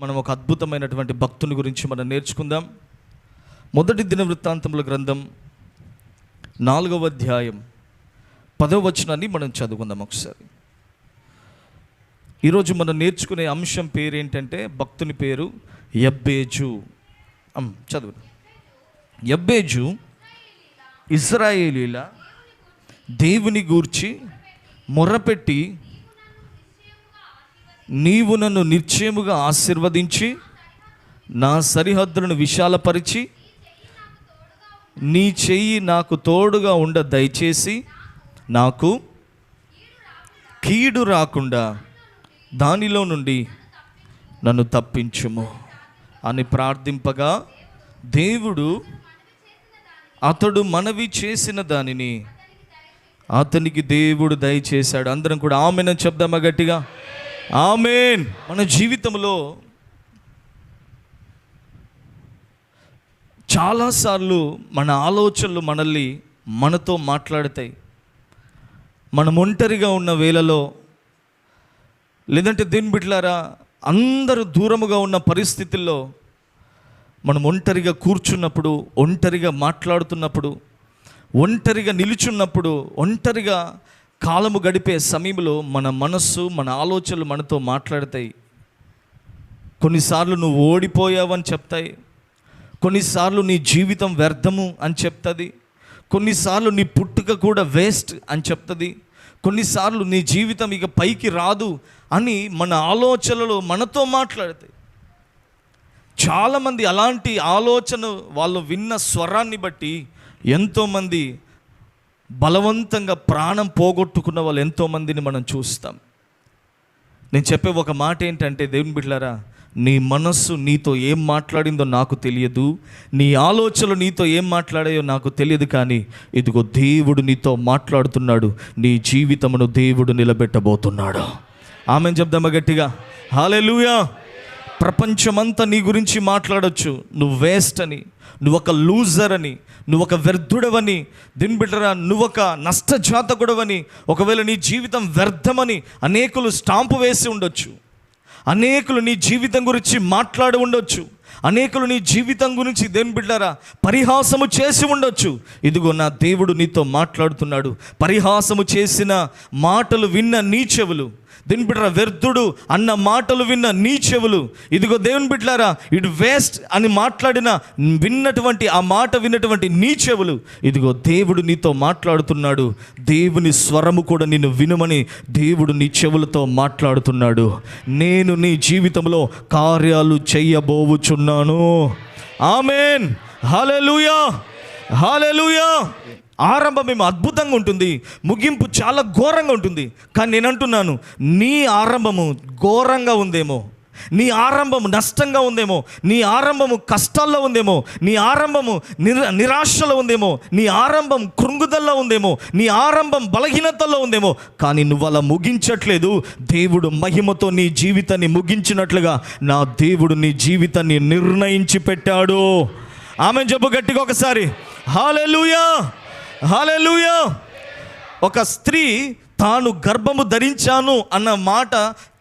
మనం ఒక అద్భుతమైనటువంటి భక్తుని గురించి మనం నేర్చుకుందాం. మొదటి దిన వృత్తాంతముల గ్రంథం నాలుగవ అధ్యాయం పదవ వచనాన్ని మనం చదువుకుందాం ఒకసారి. ఈరోజు మనం నేర్చుకునే అంశం పేరు ఏంటంటే భక్తుని పేరు యబ్బేజు. చదువు యబ్బేజు ఇజ్రాయేలీల దేవుని గూర్చి మొర్రపెట్టి నీవు నన్ను నిశ్చయముగా ఆశీర్వదించి నా సరిహద్దులను విశాలపరిచి నీ చెయ్యి నాకు తోడుగా ఉండ దయచేసి నాకు కీడు రాకుండా దానిలో నుండి నన్ను తప్పించుము అని ప్రార్థింపగా దేవుడు అతడు మనవి చేసిన దానిని అతనికి దేవుడు దయచేశాడు. అందరం కూడా ఆమెను చెప్దామా గట్టిగా? ఆమెన్. మన జీవితంలో చాలాసార్లు మన ఆలోచనలు మనల్ని మనతో మాట్లాడతాయి. మనం ఒంటరిగా ఉన్న వేళలో లేదంటే దీని బిడ్లారా అందరూ దూరముగా ఉన్న పరిస్థితుల్లో మనం ఒంటరిగా కూర్చున్నప్పుడు ఒంటరిగా మాట్లాడుతున్నప్పుడు ఒంటరిగా నిలుచున్నప్పుడు ఒంటరిగా కాలము గడిపే సమయంలో మన మనస్సు మన ఆలోచనలు మనతో మాట్లాడతాయి. కొన్నిసార్లు నువ్వు ఓడిపోయావని చెప్తాయి. కొన్నిసార్లు నీ జీవితం వ్యర్థము అని చెప్తుంది. కొన్నిసార్లు నీ పుట్టుక కూడా వేస్ట్ అని చెప్తుంది. కొన్నిసార్లు నీ జీవితం ఇక పైకి రాదు అని మన ఆలోచనలు మనతో మాట్లాడతాయి. చాలామంది అలాంటి ఆలోచన వాళ్ళు విన్న స్వరాన్ని బట్టి ఎంతోమంది బలవంతంగా ప్రాణం పోగొట్టుకున్న వాళ్ళు ఎంతోమందిని మనం చూస్తాం. నేను చెప్పే ఒక మాట ఏంటంటే దేవుని బిడ్డలారా నీ మనస్సు నీతో ఏం మాట్లాడిందో నాకు తెలియదు. నీ ఆలోచనలు నీతో ఏం మాట్లాడాయో నాకు తెలియదు కానీ ఇదిగో దేవుడు నీతో మాట్లాడుతున్నాడు. నీ జీవితమును దేవుడు నిలబెట్టబోతున్నాడు. ఆమె చెప్దామా గట్టిగా? హాలెలూయా ప్రపంచమంతా నీ గురించి మాట్లాడచ్చు. నువ్వు వేస్ట్ అని నువ్వు ఒక లూజర్ అని నువ్వు ఒక వ్యర్థుడవని దీని బిడ్డరా నువ్వు ఒక నష్టజాతకుడవని ఒకవేళ నీ జీవితం వ్యర్థమని అనేకులు స్టాంపు వేసి ఉండొచ్చు. అనేకులు నీ జీవితం గురించి మాట్లాడి ఉండొచ్చు. అనేకులు నీ జీవితం గురించి దేని బిడ్డారా పరిహాసము చేసి ఉండొచ్చు. ఇదిగో నా దేవుడు నీతో మాట్లాడుతున్నాడు. పరిహాసము చేసిన మాటలు విన్న నీ చెవులు. దీని బిడ్డ వ్యర్థుడు అన్న మాటలు విన్న నీ చెవులు. ఇదిగో దేవుని బిడ్డలారా ఇటు వేస్ట్ అని మాట్లాడిన విన్నటువంటి ఆ మాట విన్నటువంటి నీ చెవులు. ఇదిగో దేవుడు నీతో మాట్లాడుతున్నాడు. దేవుని స్వరము కూడా నిన్ను వినమని దేవుడు నీ చెవులతో మాట్లాడుతున్నాడు. నేను నీ జీవితంలో కార్యాలు చెయ్యబోవుచున్నాను ఆమెన్. హల్లెలూయా. హల్లెలూయా. ఆరంభం ఏమో అద్భుతంగా ఉంటుంది ముగింపు చాలా ఘోరంగా ఉంటుంది. కానీ నేను అంటున్నాను నీ ఆరంభము ఘోరంగా ఉందేమో నీ ఆరంభము నష్టంగా ఉందేమో నీ ఆరంభము కష్టాల్లో ఉందేమో నీ ఆరంభము నిరా నిరాశలో ఉందేమో నీ ఆరంభం కృంగుదల్లో ఉందేమో నీ ఆరంభం బలహీనతల్లో ఉందేమో కానీ నువ్వు అలా ముగించట్లేదు. దేవుడు మహిమతో నీ జీవితాన్ని ముగించినట్లుగా నా దేవుడు నీ జీవితాన్ని నిర్ణయించి పెట్టాడు. ఆమె చెప్పు గట్టిగా ఒకసారి. Hallelujah hallelujah. ఒక స్త్రీ తాను గర్భము ధరించాను అన్న మాట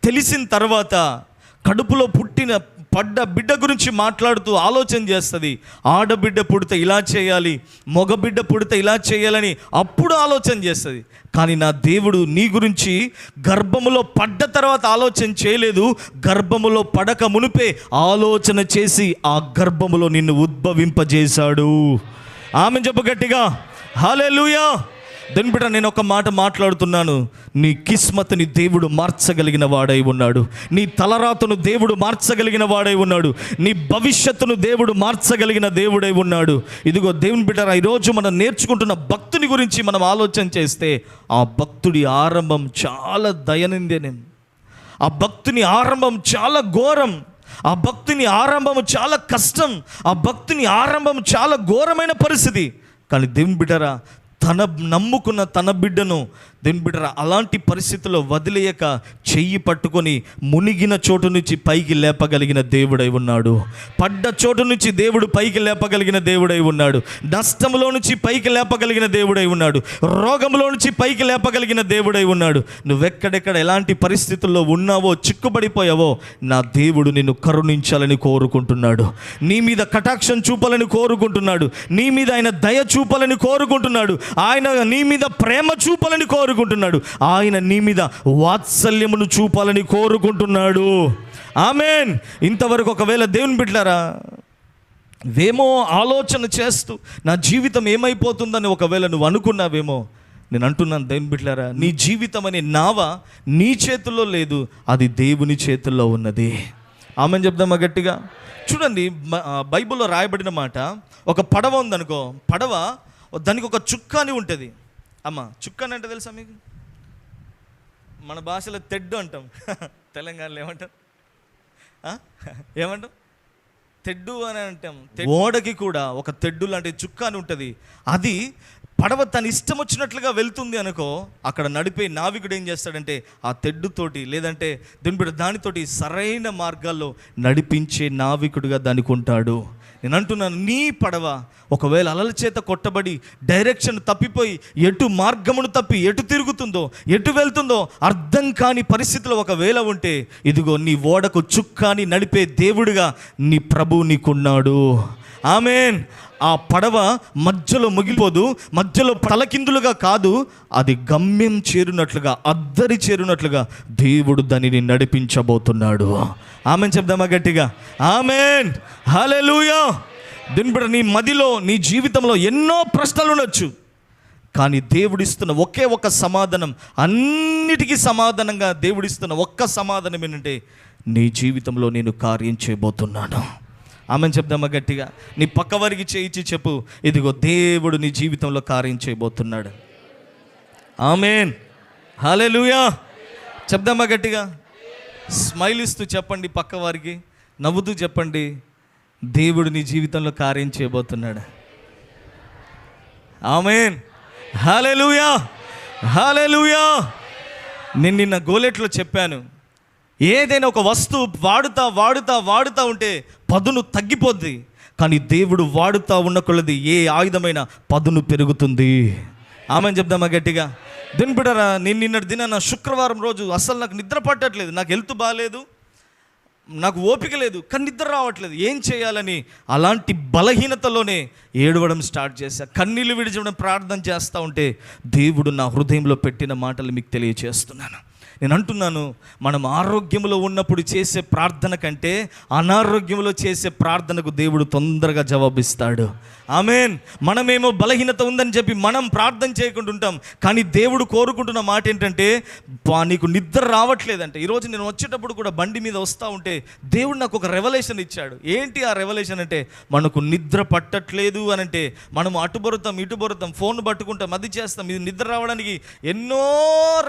తెలిసిన తర్వాత కడుపులో పుట్టిన పడ్డ బిడ్డ గురించి మాట్లాడుతూ ఆలోచన చేస్తుంది. ఆడబిడ్డ పుడితే ఇలా చేయాలి మగబిడ్డ పుడితే ఇలా చేయాలని అప్పుడు ఆలోచన చేస్తుంది. కానీ నా దేవుడు నీ గురించి గర్భములో పడ్డ తర్వాత ఆలోచన చేయలేదు. గర్భములో పడక మునిపే ఆలోచన చేసి ఆ గర్భములో నిన్ను ఉద్భవింపజేశాడు. ఆమె చెప్పు హాలే లూయా దాని బిడ్డ నేను ఒక మాట మాట్లాడుతున్నాను. నీ కిస్మత్ని దేవుడు మార్చగలిగిన వాడై ఉన్నాడు. నీ తలరాతను దేవుడు మార్చగలిగిన వాడై ఉన్నాడు. నీ భవిష్యత్తును దేవుడు మార్చగలిగిన దేవుడై ఉన్నాడు. ఇదిగో దేవుని బిడ్డ ఈరోజు మనం నేర్చుకుంటున్న భక్తుని గురించి మనం ఆలోచన చేస్తే ఆ భక్తుడి ఆరంభం చాలా దయనిందేనే. ఆ భక్తుని ఆరంభం చాలా ఘోరం. ఆ భక్తుని ఆరంభం చాలా కష్టం. ఆ భక్తుని ఆరంభం చాలా ఘోరమైన పరిస్థితి. కానీ దేవుని బిడ్డరా తన నమ్ముకున్న తన బిడ్డను దీని బిడ్డరా అలాంటి పరిస్థితుల్లో వదిలేయక చెయ్యి పట్టుకొని మునిగిన చోటు నుంచి పైకి లేపగలిగిన దేవుడై ఉన్నాడు. పడ్డ చోటు నుంచి దేవుడు పైకి లేపగలిగిన దేవుడై ఉన్నాడు. నష్టంలో నుంచి పైకి లేపగలిగిన దేవుడై ఉన్నాడు. రోగంలో నుంచి పైకి లేపగలిగిన దేవుడై ఉన్నాడు. నువ్వెక్కడెక్కడ ఎలాంటి పరిస్థితుల్లో ఉన్నావో చిక్కుబడిపోయావో నా దేవుడు నిన్ను కరుణించాలని కోరుకుంటున్నాడు. నీ మీద కటాక్షం చూపాలని కోరుకుంటున్నాడు. నీ మీద ఆయన దయ చూపాలని కోరుకుంటున్నాడు. ఆయన నీ మీద ప్రేమ చూపాలని కోరుకుంటున్నాడు. ఆయన నీ మీద వాత్సల్యమును చూపాలని కోరుకుంటున్నాడు. ఆమెన్. ఇంతవరకు ఒకవేళ దేవుని బిడ్డారా వేమో ఆలోచన చేస్తూ నా జీవితం ఏమైపోతుందని ఒకవేళ నువ్వు అనుకున్నావేమో నేను అంటున్నాను దేవుని బిడ్డారా నీ జీవితం అనే నావ నీ చేతుల్లో లేదు అది దేవుని చేతుల్లో ఉన్నది. ఆమెను చెప్దామా గట్టిగా? చూడండి బైబిల్లో రాయబడిన మాట ఒక పడవ ఉందనుకో పడవ దానికి ఒక చుక్క అని ఉంటుంది. అమ్మ చుక్క అని అంటే తెలుసా మీకు? మన భాషలో తెడ్డు అంటాం. తెలంగాణలో ఏమంటాం? ఏమంటాం? తెడ్డు అని అంటాం. ఓడకి కూడా ఒక తెడ్డు లాంటి చుక్క అని ఉంటుంది. అది పడవ తన ఇష్టం వచ్చినట్లుగా వెళ్తుంది అనుకో అక్కడ నడిపే నావికుడు ఏం చేస్తాడంటే ఆ తెడ్డుతోటి లేదంటే దీని దానితోటి సరైన మార్గాల్లో నడిపించే నావికుడుగా దానికి ఉంటాడు నేను అంటున్నాను నీ పడవ ఒకవేళ అలల చేత కొట్టబడి డైరెక్షన్ తప్పిపోయి ఎటు మార్గమును తప్పి ఎటు తిరుగుతుందో ఎటు వెళ్తుందో అర్థం కాని పరిస్థితిలో ఒకవేళ ఉంటే ఇదిగో నీ ఓడకు చుక్కాని నడిపే దేవుడిగా నీ ప్రభు నీకున్నాడు. ఆమెన్. ఆ పడవ మధ్యలో ముగిపోదు మధ్యలో తలకిందులుగా కాదు అది గమ్యం చేరునట్లుగా అద్దరి చేరునట్లుగా దేవుడు దానిని నడిపించబోతున్నాడు. ఆమెన్ చెప్దామా గట్టిగా? ఆమెన్. హల్లెలూయా. దినబడ నీ మదిలో నీ జీవితంలో ఎన్నో ప్రశ్నలు ఉండొచ్చు. కానీ దేవుడిస్తున్న ఒకే ఒక సమాధానం అన్నిటికీ సమాధానంగా దేవుడిస్తున్న ఒక్క సమాధానం ఏంటంటే నీ జీవితంలో నేను కార్యం చేయబోతున్నాను. ఆమె చెప్దామా గట్టిగా? నీ పక్క వారికి చేయించి చెప్పు. ఇదిగో దేవుడు నీ జీవితంలో కార్యం చేయబోతున్నాడు. ఆమెన్. హాలే లూయా చెప్దామా గట్టిగా? స్మైల్ ఇస్తూ చెప్పండి పక్క వారికి. నవ్వుతూ చెప్పండి. దేవుడు నీ జీవితంలో కార్యం చేయబోతున్నాడు. ఆమెన్. హాలే లూయ హాలే లూయా నేను నిన్న గోలెట్లో చెప్పాను. ఏదైనా ఒక వస్తువు వాడుతా వాడుతా వాడుతా ఉంటే పదును తగ్గిపోద్ది. కానీ దేవుడు వాడుతా ఉన్న కొలది ఏ ఆయుధమైన పదును పెరుగుతుంది. ఆమెను చెప్దామా గట్టిగా? దీని బిడ్డరా నేను నిన్నటి దిన శుక్రవారం రోజు అసలు నాకు నిద్ర పట్టట్లేదు. నాకు హెల్త్ బాగాలేదు నాకు ఓపిక లేదు. కానీ నిద్ర రావట్లేదు. ఏం చేయాలని? అలాంటి బలహీనతలోనే ఏడవడం స్టార్ట్ చేశా. కన్నీళ్ళు విడిచడం ప్రార్థన చేస్తూ ఉంటే దేవుడు నా హృదయంలో పెట్టిన మాటలు మీకు తెలియచేస్తున్నాను. నేను అంటున్నాను మనం ఆరోగ్యంలో ఉన్నప్పుడు చేసే ప్రార్థన కంటే అనారోగ్యంలో చేసే ప్రార్థనకు దేవుడు తొందరగా జవాబిస్తాడు. ఆమెన్. మనమేమో బలహీనత ఉందని చెప్పి మనం ప్రార్థన చేయకుండా ఉంటాం కానీ దేవుడు కోరుకుంటున్న మాట ఏంటంటే నీకు నిద్ర రావట్లేదంటే. ఈరోజు నేను వచ్చేటప్పుడు కూడా బండి మీద వస్తూ ఉంటే దేవుడు నాకు ఒక రెవల్యూషన్ ఇచ్చాడు. ఏంటి ఆ రెవల్యూషన్ అంటే మనకు నిద్ర పట్టట్లేదు అని అంటే మనం అటుబరుతాం ఇటుబరుతాం ఫోన్ పట్టుకుంటాం అది చేస్తాం ఇది నిద్ర రావడానికి ఎన్నో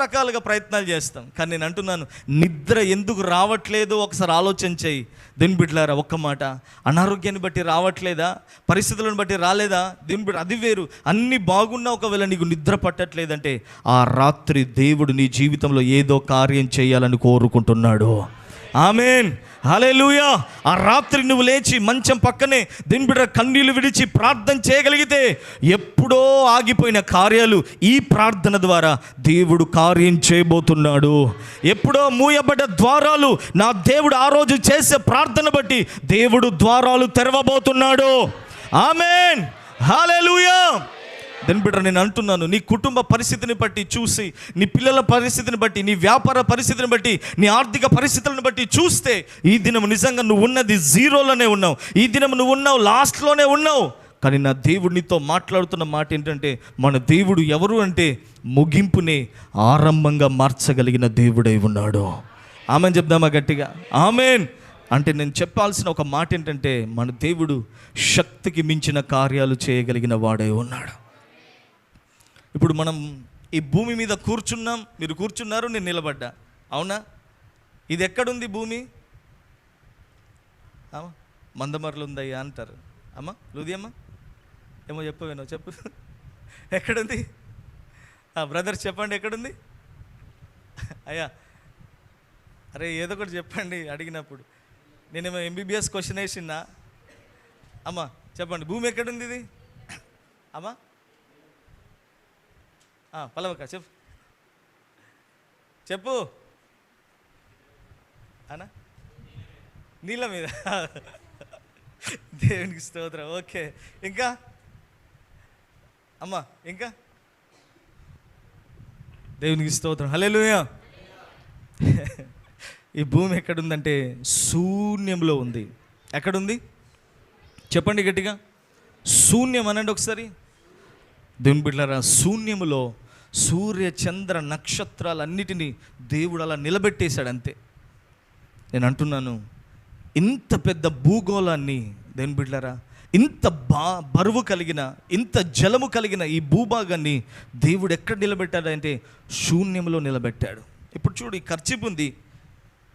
రకాలుగా ప్రయత్నాలు చేస్తాం. కానీ నేను అంటున్నాను నిద్ర ఎందుకు రావట్లేదు? ఒకసారి ఆలోచన చేయి. దీని బిడ్డలారా ఒక్క మాట. అనారోగ్యాన్ని బట్టి రావట్లేదా? పరిస్థితులను బట్టి రాలేదా? దీని బిడ్డ అది వేరు. అన్ని బాగున్నా ఒకవేళ నీకు నిద్ర పట్టట్లేదంటే ఆ రాత్రి దేవుడు నీ జీవితంలో ఏదో కార్యం చేయాలని కోరుకుంటున్నాడు. ఆమెన్. హల్లెలూయా. ఆ రాత్రి నువ్వు లేచి మంచం పక్కనే దిన్బిడ కన్నీళ్ళు విడిచి ప్రార్థన చేయగలిగితే ఎప్పుడో ఆగిపోయిన కార్యాలు ఈ ప్రార్థన ద్వారా దేవుడు కార్యం చేయబోతున్నాడు. ఎప్పుడో మూయబడ్డ ద్వారాలు నా దేవుడు ఆ రోజు చేసే ప్రార్థన బట్టి దేవుడు ద్వారాలు తెరవబోతున్నాడు. ఆమెన్. హల్లెలూయా. దేని బిడ్డ నేను అంటున్నాను. నీ కుటుంబ పరిస్థితిని బట్టి చూసి నీ పిల్లల పరిస్థితిని బట్టి నీ వ్యాపార పరిస్థితిని బట్టి నీ ఆర్థిక పరిస్థితులను బట్టి చూస్తే ఈ దినం నిజంగా నువ్వు ఉన్నది జీరోలోనే ఉన్నావు. ఈ దినం నువ్వు ఉన్నావు లాస్ట్లోనే ఉన్నావు. కానీ నా దేవుడు నీతో మాట్లాడుతున్న మాట ఏంటంటే మన దేవుడు ఎవరు అంటే ముగింపునే ఆరంభంగా మార్చగలిగిన దేవుడై ఉన్నాడు. ఆమెన్ చెప్దామా గట్టిగా? ఆమెన్. అంటే నేను చెప్పాల్సిన ఒక మాట ఏంటంటే మన దేవుడు శక్తికి మించిన కార్యాలు చేయగలిగిన వాడై ఉన్నాడు. ఇప్పుడు మనం ఈ భూమి మీద కూర్చున్నాం మీరు కూర్చున్నారు నేను నిలబడ్డా. అవునా? ఇది ఎక్కడుంది భూమి? అమ్మా మందమర్లు ఉందయ్యా అంటారు. అమ్మా లూదియమ్మ ఏమో చెప్పవేనో చెప్పు. ఎక్కడుంది? బ్రదర్ చెప్పండి ఎక్కడుంది? అయ్యా అరే ఏదో ఒకటి చెప్పండి అడిగినప్పుడు. నేనేమో ఎంబీబీఎస్ క్వశ్చన్ వేసిందా అమ్మా చెప్పండి భూమి ఎక్కడుంది ఇది? అమ్మా పలవక చెప్పు. చెప్పు. అనా? నీళ్ళ మీద. దేవునికి స్తోత్రం. ఓకే. ఇంకా? అమ్మా ఇంకా? దేవునికి స్తోత్రం. హల్లెలూయా. ఈ భూమి ఎక్కడుందంటే శూన్యంలో ఉంది. ఎక్కడుంది? చెప్పండి గట్టిగా. శూన్యం అనండి ఒకసారి. దేవుని బిడ్డలారా శూన్యములో సూర్య చంద్ర నక్షత్రాలన్నిటినీ దేవుడు అలా నిలబెట్టేశాడు అంతే. నేను అంటున్నాను ఇంత పెద్ద భూగోళాన్ని దేవుని బిడ్డలారా ఇంత బా బరువు కలిగిన ఇంత జలము కలిగిన ఈ భూభాగాన్ని దేవుడు ఎక్కడ నిలబెట్టాడంటే శూన్యంలో నిలబెట్టాడు. ఇప్పుడు చూడు ఈ ఖర్చు ఉంది.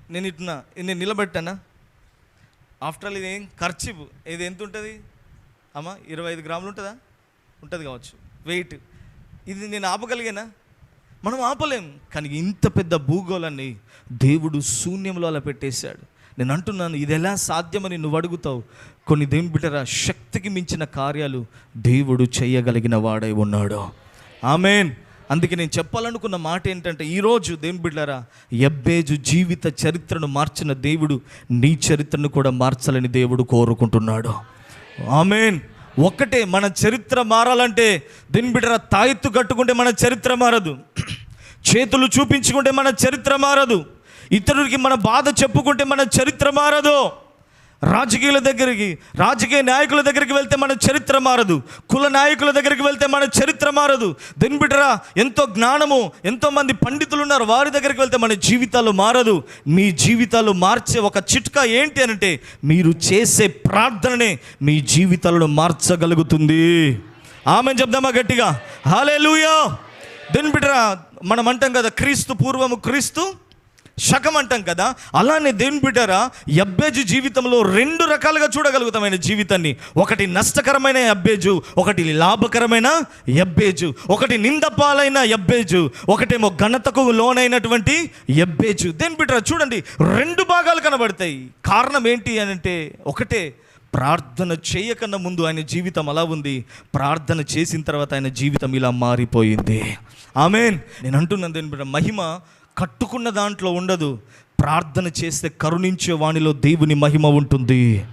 నేను ఇట్నా నేను నిలబెట్టానా? ఆఫ్టర్ ఆల్ ఇది ఏం ఇది ఎంత ఉంటుంది? అమ్మా ఇరవై ఐదు గ్రాములు ఉంటుందా? ఉంటుంది కావచ్చు. వెయిట్. ఇది నేను ఆపగలిగానా? మనం ఆపలేం. కానీ ఇంత పెద్ద భూగోళాన్ని దేవుడు శూన్యంలో అలా పెట్టేశాడు. నేను అంటున్నాను ఇది ఎలా సాధ్యమని నువ్వు అడుగుతావు? కొన్ని దేని బిడ్డరా శక్తికి మించిన కార్యాలు దేవుడు చేయగలిగిన వాడై ఉన్నాడు. ఆమెన్. అందుకే నేను చెప్పాలనుకున్న మాట ఏంటంటే ఈరోజు దేని బిడ్డారా ఎబ్బేజు జీవిత చరిత్రను మార్చిన దేవుడు నీ చరిత్రను కూడా మార్చాలని దేవుడు కోరుకుంటున్నాడు. ఆమెన్. ఒక్కటే మన చరిత్ర మారాలంటే దీని బిడ్డ తాయెత్తు కట్టుకుంటే మన చరిత్ర మారదు. చేతులు చూపించుకుంటే మన చరిత్ర మారదు. ఇతరులకి మన బాధ చెప్పుకుంటే మన చరిత్ర మారదు. రాజకీయుల దగ్గరికి రాజకీయ నాయకుల దగ్గరికి వెళ్తే మన చరిత్ర మారదు. కుల నాయకుల దగ్గరికి వెళ్తే మన చరిత్ర మారదు. దెన్ బిడ్డరా ఎంతో జ్ఞానము ఎంతో మంది పండితులు ఉన్నారు. వారి దగ్గరికి వెళ్తే మన జీవితాలు మారదు. మీ జీవితాలు మార్చే ఒక చిట్కా ఏంటి అనంటే మీరు చేసే ప్రార్థననే మీ జీవితాలను మార్చగలుగుతుంది. ఆమె చెప్దామా గట్టిగా? హాలే లూయో దెన్ బిడ్డరా మనం అంటాం కదా క్రీస్తు పూర్వము క్రీస్తు శకం అంటాం కదా? అలానే దేవుని బిడ్డారా ఎబ్బేజు జీవితంలో రెండు రకాలుగా చూడగలుగుతాం జీవితాన్ని. ఒకటి నష్టకరమైన అబ్బేజు ఒకటి లాభకరమైన ఎబ్బేజు ఒకటి నిందపాలైన ఎబ్బేజు ఒకటేమో ఘనతకు లోనైనటువంటి ఎబ్బేజు దేని బిడ్డరా చూడండి రెండు భాగాలు కనబడతాయి. కారణం ఏంటి అని అంటే ఒకటే ప్రార్థన చేయకన్నా ముందు ఆయన జీవితం అలా ఉంది. ప్రార్థన చేసిన తర్వాత ఆయన జీవితం ఇలా మారిపోయింది. ఆమెన్. నేను అంటున్నాను దేని బిడ్డ మహిమ కట్టుకున్న దాంట్లో ఉండదు. ప్రార్థన చేస్తే కరుణించే వాణిలో దేవుని మహిమ ఉంటుంది.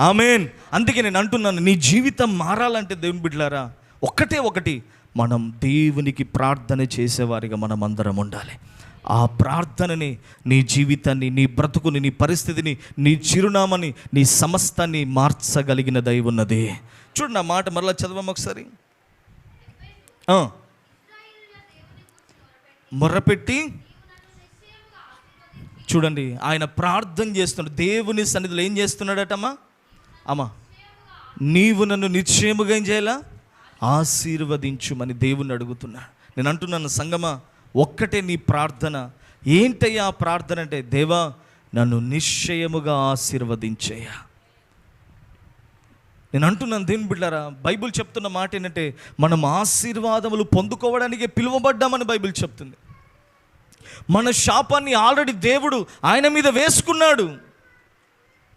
ఆమెన్. అందుకే నేను అంటున్నాను నీ జీవితం మారాలంటే దేవుని బిడ్డలారా ఒక్కటే ఒకటి మనం దేవునికి ప్రార్థన చేసేవారిగా మనం అందరం ఉండాలి. ఆ ప్రార్థనని నీ జీవితాన్ని నీ బ్రతుకుని నీ పరిస్థితిని నీ చిరునామాని నీ సమస్తాన్ని మార్చగలిగిన దైవున్నది ఉన్నది. చూడు నా మాట మరలా చదవము ఒకసారి. మొర్రపెట్టి చూడండి ఆయన ప్రార్థన చేస్తున్నాడు. దేవుని సన్నిధిలో ఏం చేస్తున్నాడటమ్మా? అమ్మా నీవు నన్ను నిశ్చయముగా ఏం చేయాలా? ఆశీర్వదించుమని దేవుణ్ణి అడుగుతున్నాడు నేను అంటున్నాను సంగమా ఒక్కటే నీ ప్రార్థన. ఏంటయ్యా ఆ ప్రార్థన అంటే? దేవా నన్ను నిశ్చయముగా ఆశీర్వదించయ్యా నేను అంటున్నాను దేని బిడ్డారా బైబిల్ చెప్తున్న మాట ఏంటంటే మనం ఆశీర్వాదములు పొందుకోవడానికి పిలువబడ్డామని బైబిల్ చెప్తుంది. మన శాపాన్ని ఆల్రెడీ దేవుడు ఆయన మీద వేసుకున్నాడు.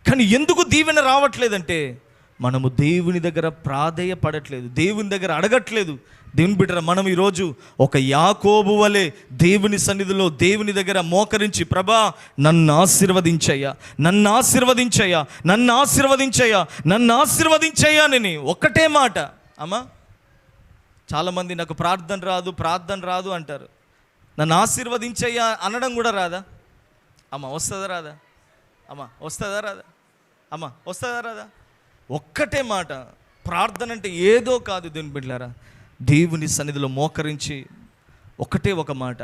కానీ ఎందుకు దీవెన రావట్లేదంటే మనము దేవుని దగ్గర ప్రాధేయపడట్లేదు దేవుని దగ్గర అడగట్లేదు. దేవుని బిడ్డ మనం ఈరోజు ఒక యాకోబు వలె దేవుని సన్నిధిలో దేవుని దగ్గర మోకరించి ప్రభా నన్ను ఆశీర్వదించయ్యా నన్ను ఆశీర్వదించయ్యా నన్ను ఆశీర్వదించయ్యా నన్ను ఆశీర్వదించయ్యా నేను ఒక్కటే మాట. అమ్మా చాలామంది నాకు ప్రార్థన రాదు ప్రార్థన రాదు అంటారు. నన్ను ఆశీర్వదించయ్యా అనడం కూడా రాదా? అమ్మ వస్తుందా రాదా? అమ్మ వస్తుందా రాదా? అమ్మ వస్తుందా రాదా? ఒక్కటే మాట ప్రార్థన అంటే ఏదో కాదు దేవుని బిడ్డారా దేవుని సన్నిధిలో మోకరించి ఒకటే ఒక మాట.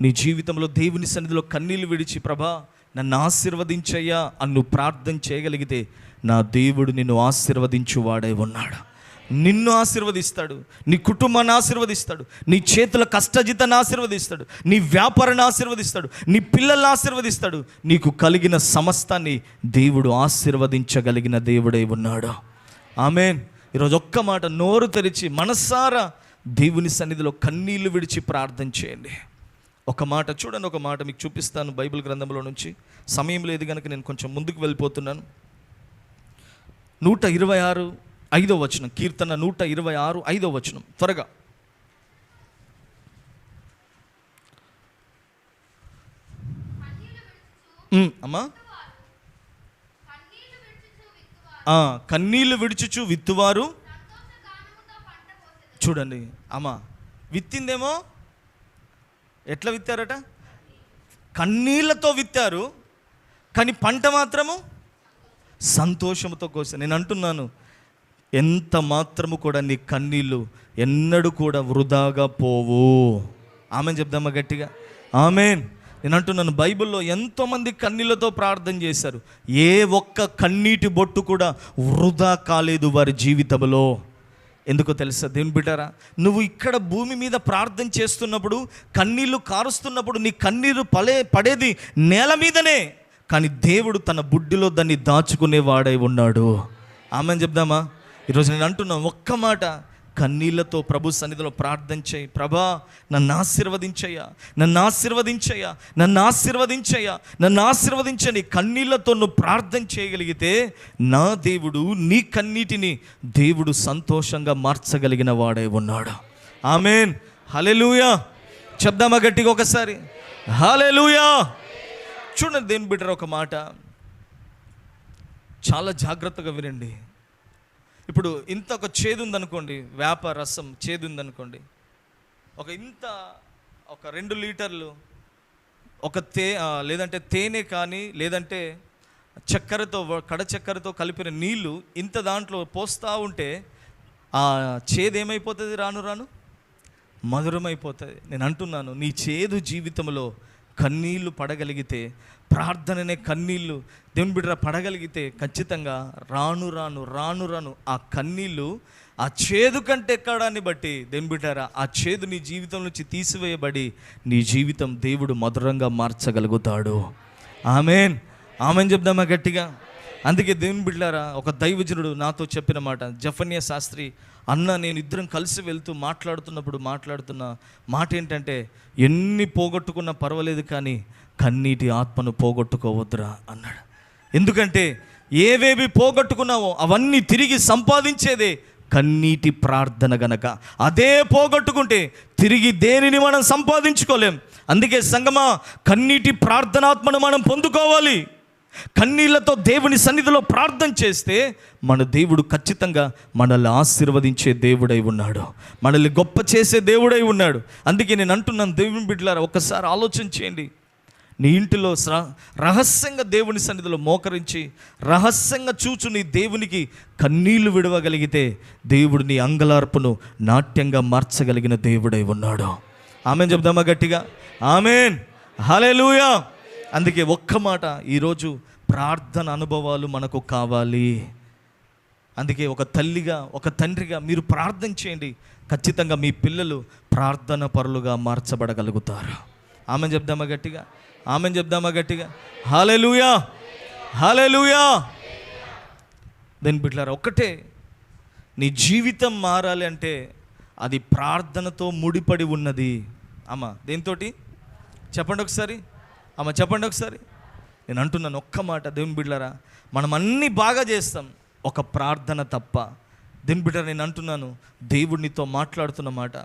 నీ జీవితంలో దేవుని సన్నిధిలో కన్నీళ్ళు విడిచి ప్రభా నన్ను ఆశీర్వదించయ్యా అన్ను ప్రార్థన చేయగలిగితే నా దేవుడు నిన్ను ఆశీర్వదించు వాడై ఉన్నాడు. నిన్ను ఆశీర్వదిస్తాడు నీ కుటుంబాన్ని ఆశీర్వదిస్తాడు నీ చేతుల కష్టజితాన్ని ఆశీర్వదిస్తాడు నీ వ్యాపారాన్ని ఆశీర్వదిస్తాడు నీ పిల్లల్ని ఆశీర్వదిస్తాడు. నీకు కలిగిన సమస్తాన్ని దేవుడు ఆశీర్వదించగలిగిన దేవుడై ఉన్నాడు. ఆమెన్. ఈరోజు ఒక్క మాట నోరు తెరిచి మనస్సారా దేవుని సన్నిధిలో కన్నీళ్ళు విడిచి ప్రార్థన చేయండి. ఒక మాట చూడండి ఒక మాట మీకు చూపిస్తాను బైబిల్ గ్రంథంలో నుంచి. సమయం లేదు కనుక నేను కొంచెం ముందుకు వెళ్ళిపోతున్నాను. నూట ఇరవై ఆరు ఐదో వచనం కీర్తన నూట ఇరవై ఆరు ఐదో వచనం. త్వరగా. ఉమ్, అమ్మా. ఆ, కన్నీళ్ళు విడుచుచు విత్తువారు. చూడండి అమ్మా. విత్తిందేమో? ఎట్లా విత్తారట? కన్నీళ్ళతో విత్తారు కానీ పంట మాత్రము సంతోషంతో కోసారు నేను అంటున్నాను ఎంత మాత్రము కూడా నీ కన్నీళ్ళు ఎన్నడూ కూడా వృధాగా పోవు. ఆమె చెప్దామా గట్టిగా? ఆమెన్. నేను అంటున్నాను బైబిల్లో ఎంతోమంది కన్నీళ్ళతో ప్రార్థన చేశారు. ఏ ఒక్క కన్నీటి బొట్టు కూడా వృధా కాలేదు వారి జీవితంలో. ఎందుకో తెలుసా? దేవుని బిడ్డారా నువ్వు ఇక్కడ భూమి మీద ప్రార్థన చేస్తున్నప్పుడు కన్నీళ్ళు కారుస్తున్నప్పుడు నీ కన్నీరు పలే పడేది నేల మీదనే. కానీ దేవుడు తన బుడ్డిలో దాన్ని దాచుకునేవాడై ఉన్నాడు. ఆమె చెప్దామా? ఈరోజు నేను అంటున్నా ఒక్క మాట కన్నీళ్ళతో ప్రభు సన్నిధిలో ప్రార్థన చేయి. ప్రభా నన్ను ఆశీర్వదించయ్యా నన్ను ఆశీర్వదించయ్యా నన్ను ఆశీర్వదించయ్యా నన్ను ఆశీర్వదించని కన్నీళ్ళతో నువ్వు ప్రార్థన చేయగలిగితే నా దేవుడు నీ కన్నీటిని దేవుడు సంతోషంగా మార్చగలిగిన వాడై ఉన్నాడు. ఆమెన్. హలెలుయా చెప్దామా గట్టిగా ఒకసారి? హలెలుయా చూడండి దేని బిడ్డరు ఒక మాట. చాలా జాగ్రత్తగా వినండి. ఇప్పుడు ఇంత ఒక చేదు ఉందనుకోండి వేప రసం చేదు ఉందనుకోండి ఒక ఇంత ఒక రెండు లీటర్లు ఒక తే లేదంటే తేనె కానీ లేదంటే చక్కెరతో కడ చక్కెరతో కలిపిన నీళ్ళు ఇంత దాంట్లో పోస్తూ ఉంటే ఆ చేదు ఏమైపోతుంది రాను రాను? మధురమైపోతుంది. నేను అంటున్నాను నీ చేదు జీవితంలో కన్నీళ్ళు పడగలిగితే ప్రార్థననే కన్నీళ్ళు. దేవుని బిడ్డ పడగలిగితే ఖచ్చితంగా రాను రాను రాను రాను ఆ కన్నీళ్ళు ఆ చేదు కంటే ఎక్కడాన్ని బట్టి దేవుని బిడ్డారా ఆ చేదు నీ జీవితం నుంచి తీసివేయబడి నీ జీవితం దేవుడు మధురంగా మార్చగలుగుతాడు. ఆమెన్. ఆమెన్ చెప్దామా గట్టిగా? అందుకే దేవుని బిడ్డారా ఒక దైవజనుడు నాతో చెప్పిన మాట జఫన్య శాస్త్రి అన్న నేను ఇద్దరం కలిసి వెళ్తూ మాట్లాడుతున్నప్పుడు మాట్లాడుతున్న మాట ఏంటంటే ఎన్ని పోగొట్టుకున్నా పర్వాలేదు కానీ కన్నీటి ఆత్మను పోగొట్టుకోవద్దురా అన్నాడు. ఎందుకంటే ఏవేవి పోగొట్టుకున్నావో అవన్నీ తిరిగి సంపాదించేదే కన్నీటి ప్రార్థన గనక. అదే పోగొట్టుకుంటే తిరిగి దేనిని మనం సంపాదించుకోలేం. అందుకే సంగమా కన్నీటి ప్రార్థనాత్మను మనం పొందుకోవాలి. కన్నీళ్ళతో దేవుని సన్నిధిలో ప్రార్థన చేస్తే మన దేవుడు ఖచ్చితంగా మనల్ని ఆశీర్వదించే దేవుడై ఉన్నాడు. మనల్ని గొప్ప చేసే దేవుడై ఉన్నాడు. అందుకే నేను అంటున్నాను దేవుని బిడ్డలారా ఒక్కసారి ఆలోచన చేయండి. నీ ఇంటిలో రహస్యంగా దేవుని సన్నిధిలో మోకరించి రహస్యంగా చూచు నీ దేవునికి కన్నీళ్ళు విడవగలిగితే దేవుడు నీ అంగలార్పును నాట్యంగా మార్చగలిగిన దేవుడై ఉన్నాడు. ఆమెన్ చెప్దామా గట్టిగా? ఆమెన్. హల్లెలూయా. అందుకే ఒక్క మాట ఈరోజు ప్రార్థన అనుభవాలు మనకు కావాలి. అందుకే ఒక తల్లిగా ఒక తండ్రిగా మీరు ప్రార్థన చేయండి. ఖచ్చితంగా మీ పిల్లలు ప్రార్థన పరులుగా మార్చబడగలుగుతారు. ఆమె చెప్దామా గట్టిగా? ఆమె చెప్దామా గట్టిగా? హాలే లూయా హాలే లూయా దాని బిడ్డలారా ఒక్కటే. నీ జీవితం మారాలి అంటే అది ప్రార్థనతో ముడిపడి ఉన్నది. అమ్మ దేనితోటి? చెప్పండి ఒకసారి. అమ్మ చెప్పండి ఒకసారి. నేను అంటున్నాను ఒక్క మాట. దేవుని బిడ్డలారా మనం అన్నీ బాగా చేస్తాం. ఒక ప్రార్థన తప్ప. దేవుని బిడ్డ నేను అంటున్నాను దేవుడినితో మాట్లాడుతున్న మాట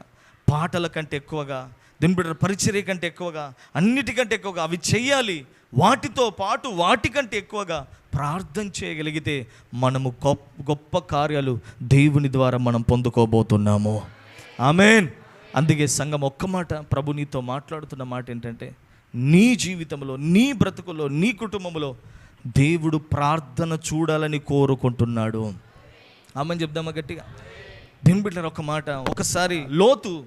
పాటల కంటే ఎక్కువగా దేవుని బిడ్డ పరిచర్య కంటే ఎక్కువగా అన్నిటికంటే ఎక్కువగా అవి చేయాలి వాటితో పాటు వాటికంటే ఎక్కువగా ప్రార్థన చేయగలిగితే మనము గొప్ప గొప్ప కార్యాలు దేవుని ద్వారా మనం పొందుకోబోతున్నాము. ఆమెన్. అందుకే సంఘం ఒక్క మాట ప్రభు నీతో మాట్లాడుతున్న మాట ఏంటంటే నీ జీవితంలో నీ బ్రతుకులో నీ కుటుంబంలో దేవుడు ప్రార్థన చూడాలని కోరుకుంటున్నాడు. ఆమెను చెప్దామా గట్టిగా? దీని బిడ్డలు ఒక మాట ఒకసారి లోతు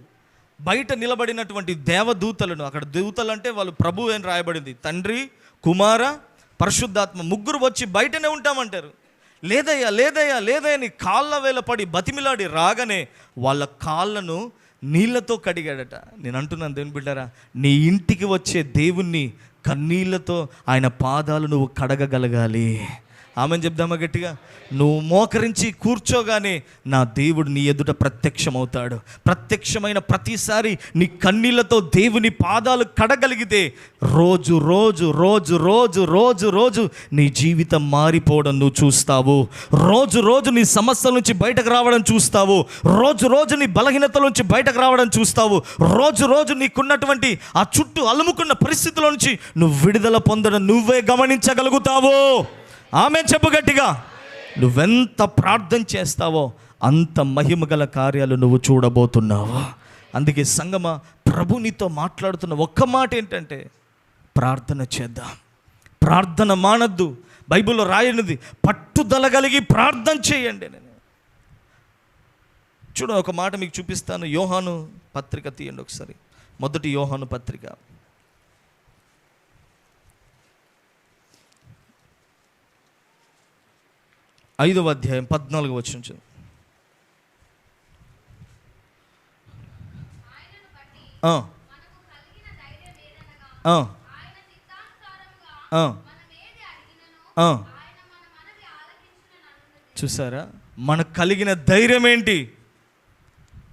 బయట నిలబడినటువంటి దేవదూతలను అక్కడ దూతలు అంటే వాళ్ళు ప్రభు అని రాయబడింది. తండ్రి కుమార పరిశుద్ధాత్మ ముగ్గురు వచ్చి బయటనే ఉంటామంటారు. లేదయ్యా లేదయ్యా లేదయ్యని కాళ్ళ వేల పడి బతిమిలాడి రాగానే వాళ్ళ కాళ్ళను నీళ్ళతో కడిగాడట. నేను అంటున్నాను దేవుని బిడ్డారా నీ ఇంటికి వచ్చే దేవుణ్ణి కన్నీళ్ళతో ఆయన పాదాలు నువ్వు కడగగలగాలి. ఆమె చెప్దామా గట్టిగా? నువ్వు మోకరించి కూర్చోగానే నా దేవుడు నీ ఎదుట ప్రత్యక్షమవుతాడు. ప్రత్యక్షమైన ప్రతిసారి నీ కన్నీళ్ళతో దేవుని పాదాలు కడగలిగితే రోజు రోజు రోజు రోజు రోజు రోజు నీ జీవితం మారిపోవడం నువ్వు చూస్తావు. రోజు రోజు నీ సమస్యల నుంచి బయటకు రావడం చూస్తావు. రోజు రోజు నీ బలహీనతల నుంచి బయటకు రావడం చూస్తావు. రోజు రోజు నీకున్నటువంటి ఆ చుట్టూ అలుముకున్న పరిస్థితుల నుంచి నువ్వు విడుదల పొందడం నువ్వే గమనించగలుగుతావు. ఆమె చెప్పు గట్టిగా. నువ్వెంత ప్రార్థన చేస్తావో అంత మహిమ గల కార్యాలు నువ్వు చూడబోతున్నావు? అందుకే సంగమ ప్రభు నీతో మాట్లాడుతున్న ఒక్క మాట ఏంటంటే ప్రార్థన చేద్దాం. ప్రార్థన మానద్దు. బైబిల్లో రాయనిది పట్టుదల కలిగి ప్రార్థన చేయండి నేను చూడ ఒక మాట మీకు చూపిస్తాను. యోహాను పత్రిక తీయండి ఒకసారి. మొదటి యోహాను పత్రిక. ఐదవ అధ్యాయం పద్నాలుగు వచ్చిన చూసారా? మనకు కలిగిన ధైర్యం ఏంటి?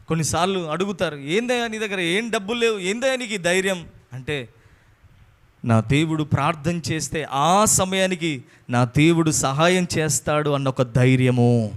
కొన్నిసార్లు అడుగుతారు ఏందయ్యా నీ దగ్గర? ఏం డబ్బులు లేవు? ఏందయ్యా నీకు ఈ ధైర్యం? అంటే నా దేవుడు ప్రార్థన చేస్తే ఆ సమయానికి నా దేవుడు సహాయం చేస్తాడు అన్న ఒక ధైర్యము.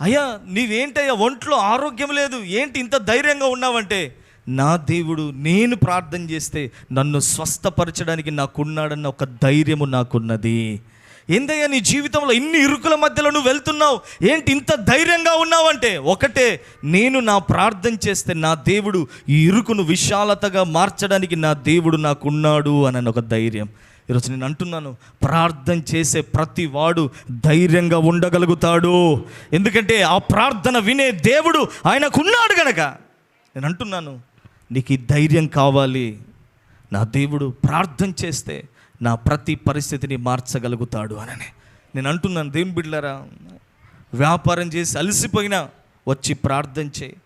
అయ్యా నీవేంటయ్యా ఒంట్లో ఆరోగ్యం లేదు ఏంటి ఇంత ధైర్యంగా ఉన్నావంటే? నా దేవుడు నేను ప్రార్థన చేస్తే నన్ను స్వస్థపరచడానికి నాకున్నాడన్న ఒక ధైర్యము నాకున్నది. ఏందయ్యా నీ జీవితంలో ఇన్ని ఇరుకుల మధ్యలో నువ్వు వెళ్తున్నావు? ఏంటి ఇంత ధైర్యంగా ఉన్నావంటే? ఒకటే నేను నా ప్రార్థన చేస్తే నా దేవుడు ఈ ఇరుకును విశాలతగా మార్చడానికి నా దేవుడు నాకున్నాడు అని ఒక ధైర్యం. ఈరోజు నేను అంటున్నాను ప్రార్థన చేసే ప్రతి వాడు ధైర్యంగా ఉండగలుగుతాడు. ఎందుకంటే ఆ ప్రార్థన వినే దేవుడు ఆయనకున్నాడు గనక. నేను అంటున్నాను నీకు ఈ ధైర్యం కావాలి. నా దేవుడు ప్రార్థన చేస్తే నా ప్రతి పరిస్థితిని మార్చగలుగుతాడు అని నేను అంటున్నాను దేవుని బిడ్డలారా వ్యాపారం చేసి అలసిపోయినా వచ్చి ప్రార్థన చేయి.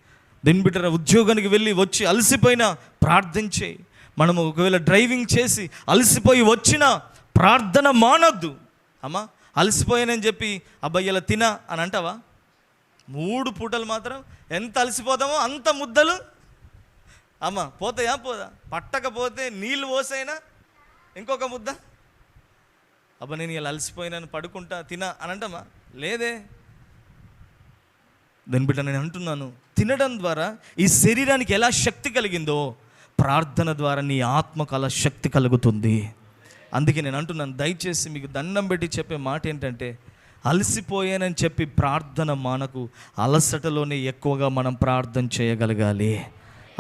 దేని బిడ్డరా ఉద్యోగానికి వెళ్ళి వచ్చి అలసిపోయినా ప్రార్థన చేయి. మనము ఒకవేళ డ్రైవింగ్ చేసి అలసిపోయి వచ్చినా ప్రార్థన మానొద్దు. అమ్మా అలసిపోయానని చెప్పి అబ్బాయి ఇలా తినా అని అంటావా? మూడు పూటలు మాత్రం ఎంత అలసిపోతామో అంత ముద్దలు. అమ్మ పోతాయా? పోదా? పట్టకపోతే నీళ్ళు పోసైనా ఇంకొక ముద్ద. అబ్బా నేను ఇలా అలసిపోయినాను పడుకుంటా తినా అని అంటామా? లేదే. దాని బిడ్డ నేను అంటున్నాను తినడం ద్వారా ఈ శరీరానికి ఎలా శక్తి కలిగిందో ప్రార్థన ద్వారా నీ ఆత్మకు అలా శక్తి కలుగుతుంది. అందుకే నేను అంటున్నాను దయచేసి మీకు దండం పెట్టి చెప్పే మాట ఏంటంటే అలసిపోయానని చెప్పి ప్రార్థన మనకు అలసటలోనే ఎక్కువగా మనం ప్రార్థన చేయగలగాలి.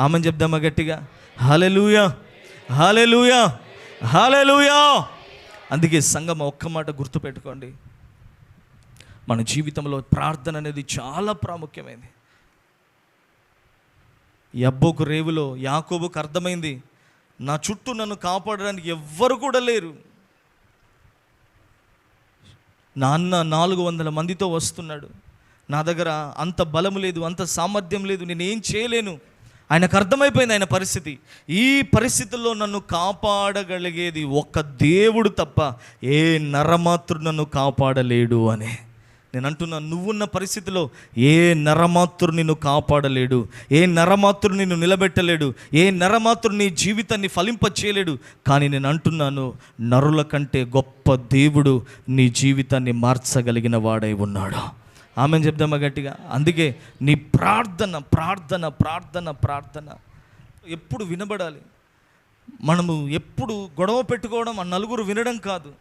ఆమెను చెప్దామా గట్టిగా? హలెలుయా హలెలుయా హాలెలూయా అందుకే సంగమ ఒక్క మాట గుర్తుపెట్టుకోండి. మన జీవితంలో ప్రార్థన అనేది చాలా ప్రాముఖ్యమైనది యబ్బోకు రేవులో యాకోబుకు అర్థమైంది నా చుట్టూ నన్ను కాపాడడానికి ఎవ్వరు కూడా లేరు. నాన్న నాలుగు వందల మందితో వస్తున్నాడు. నా దగ్గర అంత బలము లేదు అంత సామర్థ్యం లేదు నేను ఏం చేయలేను. ఆయనకు అర్థమైపోయింది ఆయన పరిస్థితి. ఈ పరిస్థితుల్లో నన్ను కాపాడగలిగేది ఒక్క దేవుడు తప్ప ఏ నరమాతృడు నన్ను కాపాడలేడు అని. నేను అంటున్నా నువ్వున్న పరిస్థితిలో ఏ నరమాతృ నిన్ను కాపాడలేడు ఏ నరమాతృ నిన్ను నిలబెట్టలేడు ఏ నరమాతృ నీ జీవితాన్ని ఫలింప చేయలేడు కానీ నేను అంటున్నాను నరుల కంటే గొప్ప దేవుడు నీ జీవితాన్ని మార్చగలిగిన వాడై ఉన్నాడు. ఆమె చెప్దామా గట్టిగా? అందుకే నీ ప్రార్థన ప్రార్థన ప్రార్థన ప్రార్థన ఎప్పుడు వినబడాలి. మనము ఎప్పుడు గొడవ పెట్టుకోవడం ఆ నలుగురు వినడం కాదు.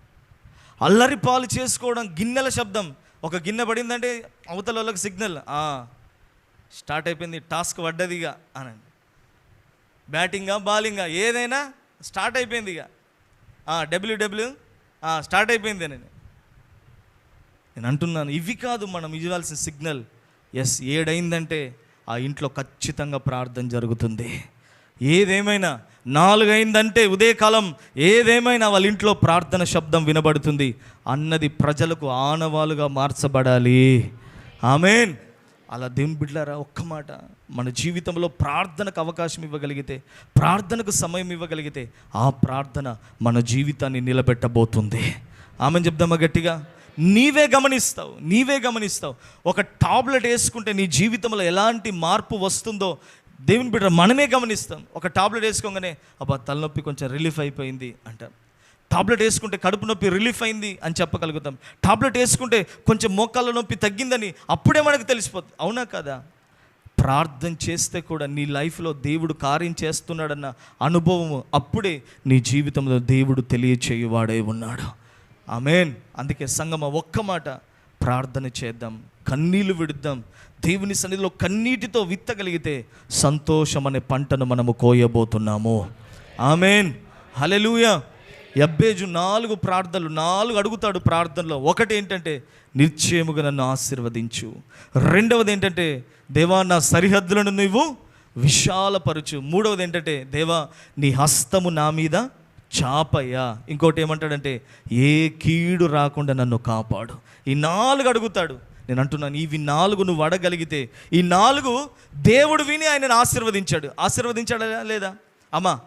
అల్లరి పాలు చేసుకోవడం గిన్నెల శబ్దం. ఒక గిన్నె పడిందంటే అవతల వాళ్ళకి సిగ్నల్. స్టార్ట్ అయిపోయింది టాస్క్ పడ్డదిగా అనండి. బ్యాటింగా బాలింగా ఏదైనా స్టార్ట్ అయిపోయింది ఇక. డబ్ల్యూడబ్ల్యూ స్టార్ట్ అయిపోయింది నేను నేను అంటున్నాను ఇవి కాదు మనం ఇవ్వాల్సిన సిగ్నల్. ఎస్ ఏడైందంటే ఆ ఇంట్లో ఖచ్చితంగా ప్రార్థన జరుగుతుంది. ఏదేమైనా నాలుగైందంటే ఉదయకాలం ఏదేమైనా వాళ్ళ ఇంట్లో ప్రార్థన శబ్దం వినబడుతుంది. అన్నది ప్రజలకు ఆనవాలుగా మార్చబడాలి. ఆమెన్. అలా దేవుని బిడ్డారా ఒక్క మాట. మన జీవితంలో ప్రార్థనకు అవకాశం ఇవ్వగలిగితే ప్రార్థనకు సమయం ఇవ్వగలిగితే ఆ ప్రార్థన మన జీవితాన్ని నిలబెట్టబోతుంది. ఆమె చెప్దామా గట్టిగా? నీవే గమనిస్తావు నీవే గమనిస్తావు. ఒక టాబ్లెట్ వేసుకుంటే నీ జీవితంలో ఎలాంటి మార్పు వస్తుందో దేవుని బిడ్డ మనమే గమనిస్తాం. ఒక టాబ్లెట్ వేసుకోగానే అబ్బా తలనొప్పి కొంచెం రిలీఫ్ అయిపోయింది అంటాం. టాబ్లెట్ వేసుకుంటే కడుపు నొప్పి రిలీఫ్ అయింది అని చెప్పగలుగుతాం. టాబ్లెట్ వేసుకుంటే కొంచెం మోకాళ్ళ నొప్పి తగ్గిందని అప్పుడే మనకు తెలిసిపోతుంది అవునా కదా? ప్రార్థన చేస్తే కూడా నీ లైఫ్లో దేవుడు కార్యం చేస్తున్నాడన్న అనుభవం అప్పుడే నీ జీవితంలో దేవుడు తెలియచేయువాడే ఉన్నాడు. ఆమెన్. అందుకే సంగమ ఒక్క మాట ప్రార్థన చేద్దాం కన్నీళ్ళు విడుద్దాం. దేవుని సన్నిధిలో కన్నీటితో విత్తగలిగితే సంతోషం అనే పంటను మనము కోయబోతున్నాము. ఆమెన్. హలెలూయ ఎబ్బేజు నాలుగు ప్రార్థనలు నాలుగు అడుగుతాడు ప్రార్థనలో. ఒకటి ఏంటంటే నిశ్చయముగా నన్ను ఆశీర్వదించు. రెండవది ఏంటంటే దేవా నా సరిహద్దులను నువ్వు విశాలపరచు. మూడవది ఏంటంటే దేవా నీ హస్తము నా మీద చాపయ్యా. ఇంకోటి ఏమంటాడంటే ఏ కీడు రాకుండా నన్ను కాపాడు. ఈ నాలుగు అడుగుతాడు. నేను అంటున్నాను ఇవి నాలుగు నువ్వు అడగలిగితే ఈ నాలుగు దేవుడు విని ఆయనను ఆశీర్వదించాడు. ఆశీర్వదించాడా లేదా? అమ్మా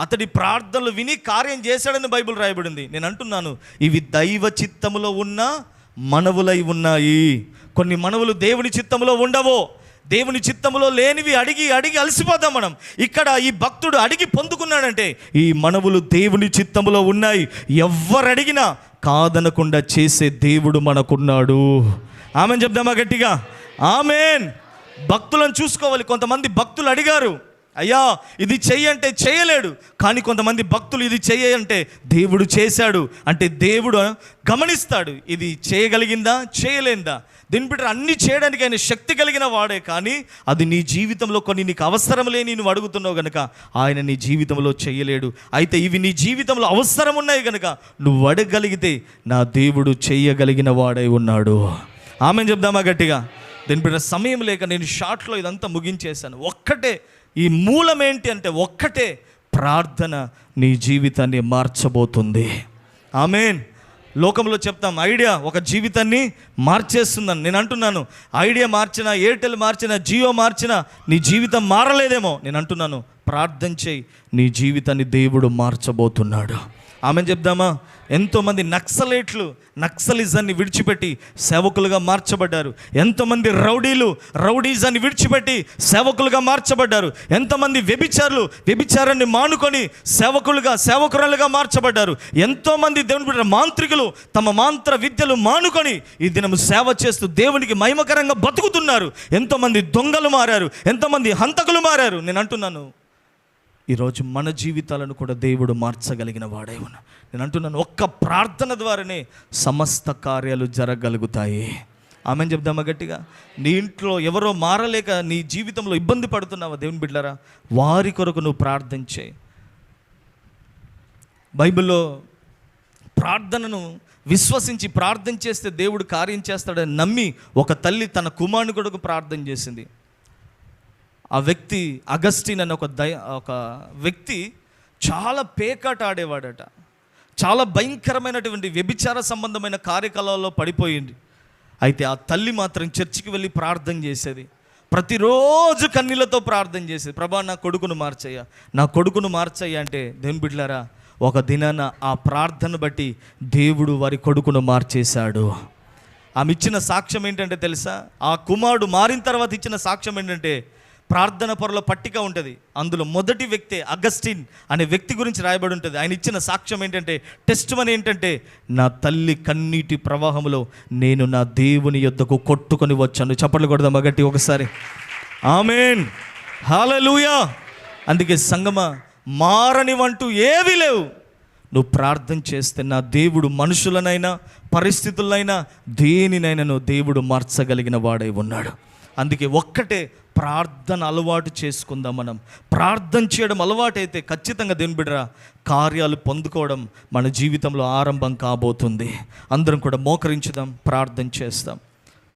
అతడి ప్రార్థనలు విని కార్యం చేశాడని బైబిల్ రాయబడింది. నేను అంటున్నాను ఇవి దైవ చిత్తములో ఉన్న మనవులై ఉన్నాయి. కొన్ని మనవులు దేవుని చిత్తములో ఉండవో దేవుని చిత్తములో లేనివి అడిగి అడిగి అలసిపోతాం మనం. ఇక్కడ ఈ భక్తుడు అడిగి పొందుకున్నాడంటే ఈ మనవులు దేవుని చిత్తములో ఉన్నాయి. ఎవరు అడిగినా కాదనకుండా చేసే దేవుడు మనకున్నాడు. ఆమెను చెప్దామా గట్టిగా? ఆమెన్. భక్తులను చూసుకోవాలి. కొంతమంది భక్తులు అడిగారు అయ్యా ఇది చెయ్యంటే చేయలేడు. కానీ కొంతమంది భక్తులు ఇది చేయంటే దేవుడు చేశాడు. అంటే దేవుడు గమనిస్తాడు. ఇది చేయగలిగిందా? చేయలేందా? దీని బిడ్డ అన్ని చేయడానికి ఆయన శక్తి కలిగిన వాడే. కానీ అది నీ జీవితంలో కొన్ని నీకు అవసరం లేని నువ్వు అడుగుతున్నావు కనుక ఆయన నీ జీవితంలో చేయలేడు. అయితే ఇవి నీ జీవితంలో అవసరం ఉన్నాయి కనుక నువ్వు అడగలిగితే నా దేవుడు చేయగలిగిన వాడై ఉన్నాడు. ఆమె చెప్దామా గట్టిగా? దీని బిడ్డ సమయం లేక నేను షార్ట్లో ఇదంతా ముగించేశాను. ఒక్కటే ఈ మూలం ఏంటి అంటే ఒక్కటే ప్రార్థన నీ జీవితాన్ని మార్చబోతుంది. ఆమెన్. లోకంలో చెప్తాం ఐడియా ఒక జీవితాన్ని మార్చేస్తుందని. నేను అంటున్నాను ఐడియా మార్చినా ఎయిర్టెల్ మార్చినా జియో మార్చినా నీ జీవితం మారలేదేమో. నేను అంటున్నాను ప్రార్థన చేయి నీ జీవితాన్ని దేవుడు మార్చబోతున్నాడు. ఆమె చెప్దామా? ఎంతోమంది నక్సలేట్లు నక్సలిజాన్ని విడిచిపెట్టి సేవకులుగా మార్చబడ్డారు. ఎంతోమంది రౌడీలు రౌడీజాన్ని విడిచిపెట్టి సేవకులుగా మార్చబడ్డారు. ఎంతమంది వ్యభిచారులు వ్యభిచారాన్ని మానుకొని సేవకులుగా సేవకురాలుగా మార్చబడ్డారు. ఎంతోమంది దేవుని బిడ్డ మాంత్రికులు తమ మాంత్ర విద్యలు మానుకొని ఈ దినము సేవ చేస్తూ దేవునికి మహిమకరంగా బతుకుతున్నారు. ఎంతోమంది దొంగలు మారారు. ఎంతోమంది హంతకులు మారారు. నేను అంటున్నాను. ఈరోజు మన జీవితాలను కూడా దేవుడు మార్చగలిగిన వాడే ఉన్నా. నేను అంటున్నాను ఒక్క ప్రార్థన ద్వారానే సమస్త కార్యాలు జరగలుగుతాయి ఆమె చెప్దామా గట్టిగా? నీ ఇంట్లో ఎవరో మారలేక నీ జీవితంలో ఇబ్బంది పడుతున్నావా దేవుని బిడ్డారా వారి కొరకు నువ్వు ప్రార్థించే బైబిల్లో ప్రార్థనను విశ్వసించి ప్రార్థన చేస్తే దేవుడు కార్యం చేస్తాడని నమ్మి ఒక తల్లి తన కుమారుని కొడుకు ప్రార్థన చేసింది. ఆ వ్యక్తి అగస్టిన్ అనే ఒక దయ ఒక వ్యక్తి చాలా పేకాట ఆడేవాడట చాలా భయంకరమైనటువంటి వ్యభిచార సంబంధమైన కార్యకలాపాల్లో పడిపోయింది. అయితే ఆ తల్లి మాత్రం చర్చికి వెళ్ళి ప్రార్థన చేసేది. ప్రతిరోజు కన్నీళ్ళతో ప్రార్థన చేసేది. ప్రభా నా కొడుకును మార్చయ్యా. నా కొడుకును మార్చయ్యా అంటే దేవుని బిడ్లారా ఒక దినాన ఆ ప్రార్థన బట్టి దేవుడు వారి కొడుకును మార్చేశాడు. ఆమె ఇచ్చిన సాక్ష్యం ఏంటంటే తెలుసా? ఆ కుమారుడు మారిన తర్వాత ఇచ్చిన సాక్ష్యం ఏంటంటే ప్రార్థన పొరలో పట్టిక ఉంటుంది. అందులో మొదటి వ్యక్తి అగస్టిన్ అనే వ్యక్తి గురించి రాయబడి ఉంటుంది. ఆయన ఇచ్చిన సాక్ష్యం ఏంటంటే టెస్ట్ మని ఏంటంటే నా తల్లి కన్నీటి ప్రవాహంలో నేను నా దేవుని యొద్దకు కొట్టుకొని వచ్చాను. చప్పట్లు కొడదాం గట్టి ఒకసారి. ఆమెన్. హాలూయా అందుకే సంగమ మారనివంటూ ఏవి లేవు. నువ్వు ప్రార్థన చేస్తే నా దేవుడు మనుషులనైనా పరిస్థితులనైనా దేనినైనా నువ్వు దేవుడు మార్చగలిగిన వాడై ఉన్నాడు. అందుకే ఒక్కటే ప్రార్థన అలవాటు చేసుకుందాం మనం. ప్రార్థన చేయడం అలవాటైతే ఖచ్చితంగా దేవుని బిడ్డరా కార్యాలు పొందుకోవడం మన జీవితంలో ఆరంభం కాబోతుంది. అందరం కూడా మోకరించుదాం ప్రార్థన చేస్తాం.